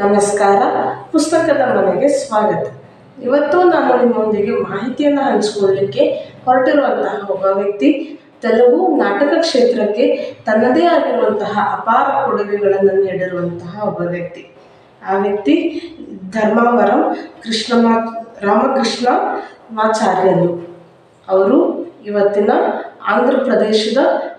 ನಮಸ್ಕಾರ. ಪುಸ್ತಕದ ಮನೆಗೆ ಸ್ವಾಗತ. ಇವತ್ತು ನಾನು ನಿಮ್ಮೊಂದಿಗೆ ಮಾಹಿತಿಯನ್ನು ಹಂಚಿಕೊಳ್ಳಲಿಕ್ಕೆ ಹೊರಟಿರುವಂತಹ ಒಬ್ಬ ವ್ಯಕ್ತಿ, ತೆಲುಗು ನಾಟಕ ಕ್ಷೇತ್ರಕ್ಕೆ ತನ್ನದೇ ಆಗಿರುವಂತಹ ಅಪಾರ ಕೊಡುಗೆಗಳನ್ನು ನೀಡಿರುವಂತಹ ಒಬ್ಬ ವ್ಯಕ್ತಿ. ಆ ವ್ಯಕ್ತಿ ಧರ್ಮಾವರಂ ಕೃಷ್ಣಮಾ, ರಾಮಕೃಷ್ಣ ಮಾಚಾರ್ಯರು ಅವರು ಇವತ್ತಿನ ಆಂಧ್ರ ಪ್ರದೇಶದ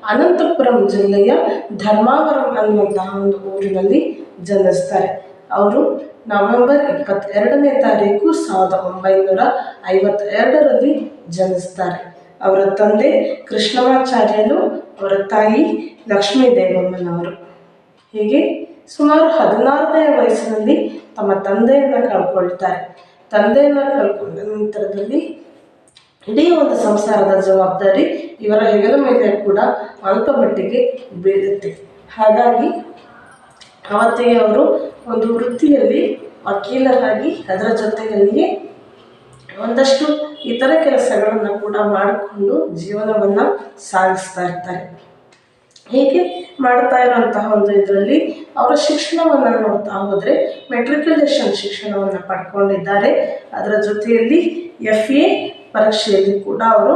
ಅನಂತಪುರಂ ಜಿಲ್ಲೆಯ ಧರ್ಮಾವರಂ ಅನ್ನುವಂತಹ ಒಂದು ಊರಿನಲ್ಲಿ ಜನಿಸ್ತಾರೆ. ಅವರು ನವೆಂಬರ್ ಇಪ್ಪತ್ತೆರಡನೇ ತಾರೀಕು ಸಾವಿರದ ಒಂಬೈನೂರ ಐವತ್ತೆರಡರಲ್ಲಿ ಜನಿಸ್ತಾರೆ. ಅವರ ತಂದೆ ಕೃಷ್ಣಮಾಚಾರ್ಯರು, ಅವರ ತಾಯಿ ಲಕ್ಷ್ಮೀ ದೇವಮ್ಮನವರು ಹೀಗೆ ಸುಮಾರು ಹದಿನಾರನೇ ವಯಸ್ಸಿನಲ್ಲಿ ತಮ್ಮ ತಂದೆಯನ್ನು ಕಳ್ಕೊಳ್ತಾರೆ. ತಂದೆಯನ್ನು ಕಳ್ಕೊಂಡ ನಂತರದಲ್ಲಿ ಇಡೀ ಒಂದು ಸಂಸಾರದ ಜವಾಬ್ದಾರಿ ಇವರ ಹೆಗಲ ಮೇಲೆ ಕೂಡ ಅಲ್ಪ ಮಟ್ಟಿಗೆ ಬೀಳುತ್ತೆ. ಹಾಗಾಗಿ ಅವತ್ತಿಗೆ ಅವರು ಒಂದು ವೃತ್ತಿಯಲ್ಲಿ ವಕೀಲರಾಗಿ ಅದರ ಜೊತೆಯಲ್ಲಿಯೇ ಒಂದಷ್ಟು ಇತರ ಕೆಲಸಗಳನ್ನು ಕೂಡ ಮಾಡಿಕೊಂಡು ಜೀವನವನ್ನು ಸಾಗಿಸ್ತಾ ಇರ್ತಾರೆ. ಹೀಗೆ ಮಾಡ್ತಾ ಇರುವಂತಹ ಒಂದು ಇದರಲ್ಲಿ ಅವರ ಶಿಕ್ಷಣವನ್ನು ನೋಡ್ತಾ ಹೋದರೆ ಮೆಟ್ರಿಕ್ಯುಲೇಷನ್ ಶಿಕ್ಷಣವನ್ನು ಪಡ್ಕೊಂಡಿದ್ದಾರೆ. ಅದರ ಜೊತೆಯಲ್ಲಿ ಎಫ್ ಎ ಪರೀಕ್ಷೆಯಲ್ಲಿ ಕೂಡ ಅವರು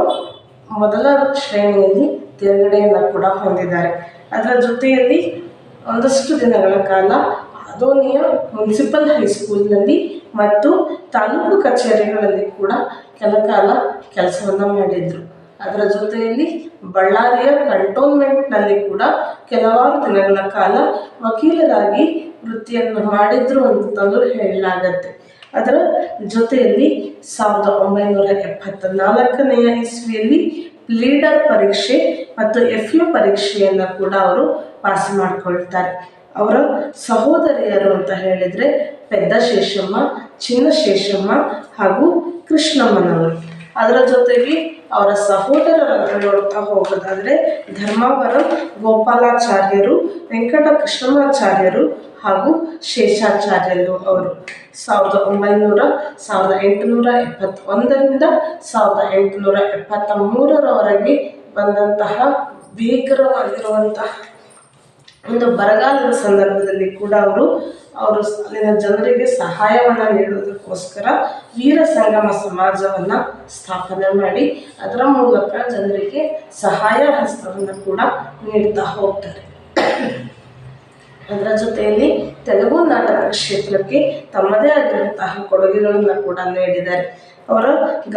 ಮೊದಲ ಶ್ರೇಣಿಯಲ್ಲಿ ತೇರ್ಗಡೆಯನ್ನು ಕೂಡ ಹೊಂದಿದ್ದಾರೆ. ಅದರ ಜೊತೆಯಲ್ಲಿ ಒಂದಷ್ಟು ದಿನಗಳ ಕಾಲ ಅದೋನಿಯ ಮುನ್ಸಿಪಲ್ ಹೈಸ್ಕೂಲ್ನಲ್ಲಿ ಮತ್ತು ತಾಲೂಕು ಕಚೇರಿಗಳಲ್ಲಿ ಕೂಡ ಕೆಲ ಕಾಲ ಕೆಲಸವನ್ನು ಮಾಡಿದರು. ಅದರ ಜೊತೆಯಲ್ಲಿ ಬಳ್ಳಾರಿಯ ಕಂಟೋನ್ಮೆಂಟ್ನಲ್ಲಿ ಕೂಡ ಕೆಲವಾರು ದಿನಗಳ ಕಾಲ ವಕೀಲರಾಗಿ ವೃತ್ತಿಯನ್ನು ಮಾಡಿದ್ರು ಅಂತಂದು ಹೇಳಲಾಗತ್ತೆ. ಅದರ ಜೊತೆಯಲ್ಲಿ ಸಾವಿರದ ಒಂಬೈನೂರ ಎಪ್ಪತ್ತ ನಾಲ್ಕನೆಯ ಇಸ್ವಿಯಲ್ಲಿ ಲೀಡರ್ ಪರೀಕ್ಷೆ ಮತ್ತು ಎಫ್ ಯು ಪರೀಕ್ಷೆಯನ್ನು ಕೂಡ ಅವರು ಪಾಸ್ ಮಾಡಿಕೊಳ್ತಾರೆ. ಅವರ ಸಹೋದರಿಯರು ಅಂತ ಹೇಳಿದರೆ ಪೆದ್ದ ಶೇಷಮ್ಮ, ಚಿನ್ನ ಶೇಷಮ್ಮ ಹಾಗೂ ಕೃಷ್ಣಮ್ಮನವರು. ಅದರ ಜೊತೆಗೆ ಅವರ ಸಹೋದರರನ್ನು ನೋಡ್ತಾ ಹೋಗೋದಾದರೆ ಧರ್ಮಾವರಂ, ಗೋಪಾಲಾಚಾರ್ಯರು ವೆಂಕಟ ಕೃಷ್ಣಮಾಚಾರ್ಯರು ಹಾಗೂ ಶೇಷಾಚಾರ್ಯರು ಅವರು. ಸಾವಿರದ ಒಂಬೈನೂರ, ಸಾವಿರದ ಎಂಟುನೂರ ಎಪ್ಪತ್ತೊಂದರಿಂದ ಸಾವಿರದ ಎಂಟುನೂರ ಎಪ್ಪತ್ತ ಮೂರರವರೆಗೆ ಬಂದಂತಹ ಭೀಕರವಾಗಿರುವಂತಹ ಒಂದು ಬರಗಾಲದ ಸಂದರ್ಭದಲ್ಲಿ ಕೂಡ ಅವರು ಅವರು ಅಲ್ಲಿನ ಜನರಿಗೆ ಸಹಾಯವನ್ನು ನೀಡೋದಕ್ಕೋಸ್ಕರ ವೀರ ಸಂಗಮ ಸಮಾಜವನ್ನು ಸ್ಥಾಪನೆ ಮಾಡಿ, ಅದರ ಮೂಲಕ ಜನರಿಗೆ ಸಹಾಯ ಹಸ್ತವನ್ನು ಕೂಡ ನೀಡ್ತಾ ಹೋಗ್ತಾರೆ. ಅದರ ಜೊತೆಯಲ್ಲಿ ತೆಲುಗು ನಾಟಕ ಕ್ಷೇತ್ರಕ್ಕೆ ತಮ್ಮದೇ ಆಗಿರುವಂತಹ ಕೊಡುಗೆಗಳನ್ನು ಕೂಡ ನೀಡಿದ್ದಾರೆ. ಅವರ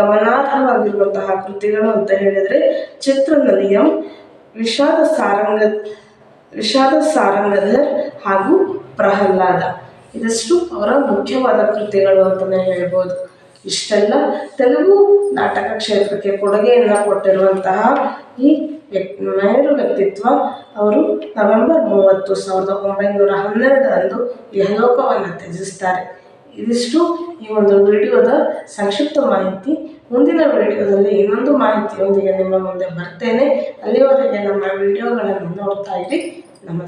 ಗಮನಾರ್ಹವಾಗಿರುವಂತಹ ಕೃತಿಗಳು ಅಂತ ಹೇಳಿದರೆ ಚಿತ್ರನಲಿಯಂ, ವಿಷಾದ ಸಾರಂಗ ವಿಷಾದ ಸಾರಂಗಧರ್ ಹಾಗೂ ಪ್ರಹ್ಲಾದ. ಇದಷ್ಟು ಅವರ ಮುಖ್ಯವಾದ ಕೃತಿಗಳು ಅಂತಲೇ ಹೇಳ್ಬೋದು. ಇಷ್ಟೆಲ್ಲ ತೆಲುಗು ನಾಟಕ ಕ್ಷೇತ್ರಕ್ಕೆ ಕೊಡುಗೆಯನ್ನು ಕೊಟ್ಟಿರುವಂತಹ ಈ ವ್ಯಕ್ತಿ ಮೇರು ವ್ಯಕ್ತಿತ್ವ ಅವರು ನವೆಂಬರ್ ಮೂವತ್ತು ಸಾವಿರದ ಒಂಬೈನೂರ ಹನ್ನೆರಡರಂದು ಯಹಲೋಕವನ್ನು ತ್ಯಜಿಸ್ತಾರೆ. ಇದಿಷ್ಟು ಈ ಒಂದು ವಿಡಿಯೋದ ಸಂಕ್ಷಿಪ್ತ ಮಾಹಿತಿ. ಮುಂದಿನ ವಿಡಿಯೋದಲ್ಲಿ ಇನ್ನೊಂದು ಮಾಹಿತಿಯೊಂದಿಗೆ ನಿಮ್ಮ ಮುಂದೆ ಬರ್ತೇನೆ. ಅಲ್ಲಿವರೆಗೆ ನಮ್ಮ ವಿಡಿಯೋಗಳನ್ನು ನೋಡ್ತಾ ಇರಿ. ನಮಸ್ತೆ.